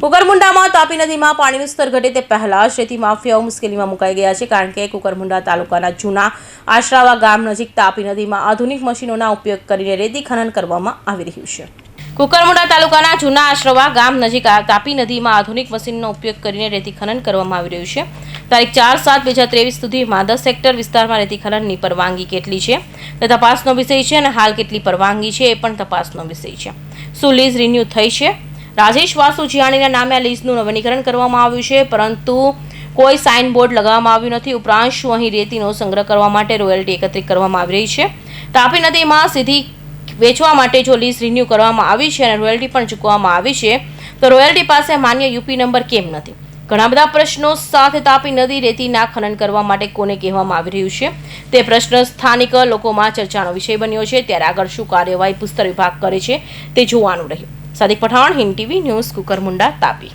કુકરમુંડામાં તાપી નદીમાં પાણીનું સ્તર ઘટે તે પહેલાં રેતી માફિયાઓ મુશ્કેલીમાં મુકાઈ ગયા છે કારણ કે કુકરમુંડા તાલુકાના જૂના આશરાવા ગામ નજીક તાપી નદીમાં આધુનિક મશીનોના ઉપયોગ કરીને રેતી ખનન કરવામાં આવી રહ્યું છે. કુકરમુંડા તાલુકાના જૂના આશ્રવા ગામ નજીક તાપી નદીમાં આધુનિક મશીનનો ઉપયોગ કરીને રેતી ખનન કરવામાં આવી રહ્યું છે. તારીખ ચાર સાત બે હજાર ત્રેવીસ સુધીમાં દસ સેક્ટર વિસ્તારમાં રેતી ખનનની પરવાનગી કેટલી છે? તે તપાસનો વિષય છે અને હાલ કેટલી પરવાનગી છે એ પણ તપાસનો વિષય છે. શું લીઝ રિન્યૂ થઈ છે? રાજેશ વાસુ જીયાણીના નામે આ લીઝનું નવીનીકરણ કરવામાં આવ્યું છે, પરંતુ કોઈ સાઇન બોર્ડ લગાવવામાં આવ્યું નથી. ઉપરાંત શું અહીં રેતીનો સંગ્રહ કરવા માટે રોયલ્ટી એકત્રિત કરવામાં આવી રહી છે? તાપી નદીમાં સીધી વેચવા માટે જો લીઝ રિન્યૂ કરવામાં આવી છે અને રોયલ્ટી પણ ચૂકવવામાં આવી છે, તો રોયલ્ટી પાસે માન્ય યુપી નંબર કેમ નથી? ઘણા બધા પ્રશ્નો સાથે તાપી નદી રેતીના ખનન કરવા માટે કોને કહેવામાં આવી રહ્યું છે? તે પ્રશ્ન સ્થાનિક લોકોમાં ચર્ચાનો વિષય બન્યો છે. ત્યારે આગળ શું કાર્યવાહી પુસ્તક વિભાગ કરે છે તે જોવાનું રહ્યું. Sadik Pathan Hind TV news Kukarmunda Tapi.